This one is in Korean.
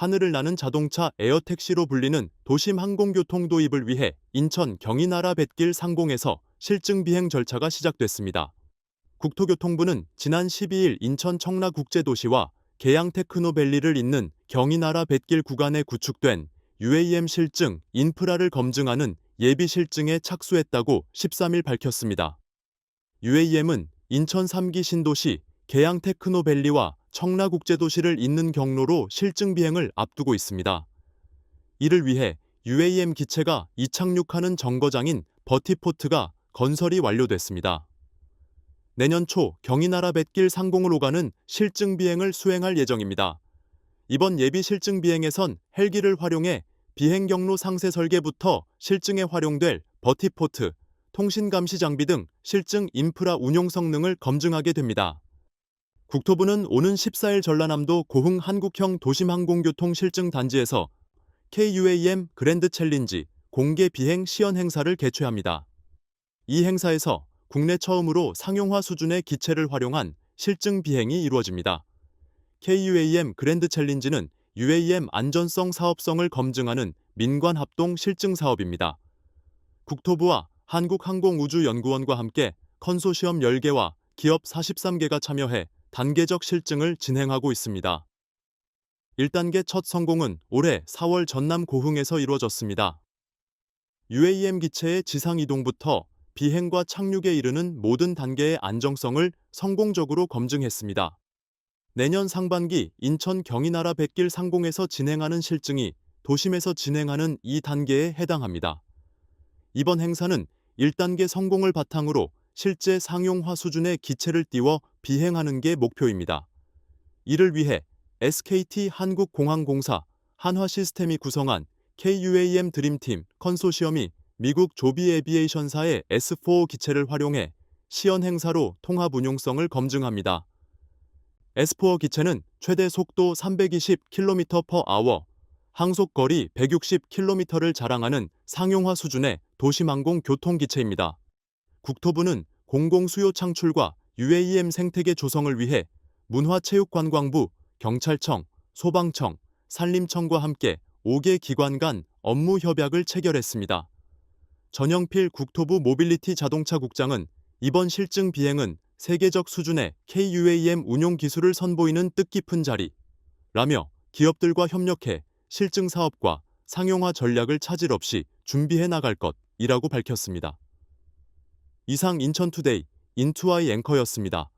하늘을 나는 자동차 에어택시로 불리는 도심 항공교통 도입을 위해 인천 경인나라 뱃길 상공에서 실증 비행 절차가 시작됐습니다. 국토교통부는 지난 12일 인천 청라국제도시와 계양 테크노밸리를 잇는 경인나라 뱃길 구간에 구축된 UAM 실증 인프라를 검증하는 예비 실증에 착수했다고 13일 밝혔습니다. UAM은 인천 3기 신도시 계양 테크노밸리와 청라국제도시를 잇는 경로로 실증 비행을 앞두고 있습니다. 이를 위해 UAM 기체가 이착륙하는 정거장인 버티포트가 건설이 완료됐습니다. 내년 초 경인나라 뱃길 상공을 오가는 실증 비행을 수행할 예정입니다. 이번 예비 실증 비행에선 헬기를 활용해 비행 경로 상세 설계부터 실증에 활용될 버티포트, 통신 감시 장비 등 실증 인프라 운용 성능을 검증하게 됩니다. 국토부는 오는 14일 전라남도 고흥 한국형 도심항공교통 실증 단지에서 KUAM 그랜드 챌린지 공개 비행 시연 행사를 개최합니다. 이 행사에서 국내 처음으로 상용화 수준의 기체를 활용한 실증 비행이 이루어집니다. KUAM 그랜드 챌린지는 UAM 안전성 사업성을 검증하는 민관 합동 실증 사업입니다. 국토부와 한국항공우주연구원과 함께 컨소시엄 10개와 기업 43개가 참여해 단계적 실증을 진행하고 있습니다. 1단계 첫 성공은 올해 4월 전남 고흥에서 이루어졌습니다. UAM 기체의 지상 이동부터 비행과 착륙에 이르는 모든 단계의 안정성을 성공적으로 검증했습니다. 내년 상반기 인천 경인나라 뱃길 상공에서 진행하는 실증이 도심에서 진행하는 이 단계에 해당합니다. 이번 행사는 1단계 성공을 바탕으로 실제 상용화 수준의 기체를 띄워 비행하는 게 목표입니다. 이를 위해 SKT 한국공항공사 한화시스템이 구성한 KUAM 드림팀 컨소시엄이 미국 조비 에비에이션사의 S4 기체를 활용해 시연 행사로 통합 운용성을 검증합니다. S4 기체는 최대 속도 320km/h, 항속 거리 160km를 자랑하는 상용화 수준의 도심항공 교통기체입니다. 국토부는 공공수요 창출과 UAM 생태계 조성을 위해 문화체육관광부, 경찰청, 소방청, 산림청과 함께 5개 기관 간 업무 협약을 체결했습니다. 전영필 국토부 모빌리티 자동차 국장은 이번 실증 비행은 세계적 수준의 KUAM 운용 기술을 선보이는 뜻깊은 자리 라며 기업들과 협력해 실증 사업과 상용화 전략을 차질 없이 준비해 나갈 것이라고 밝혔습니다. 이상 인천투데이 인투아이 앵커였습니다.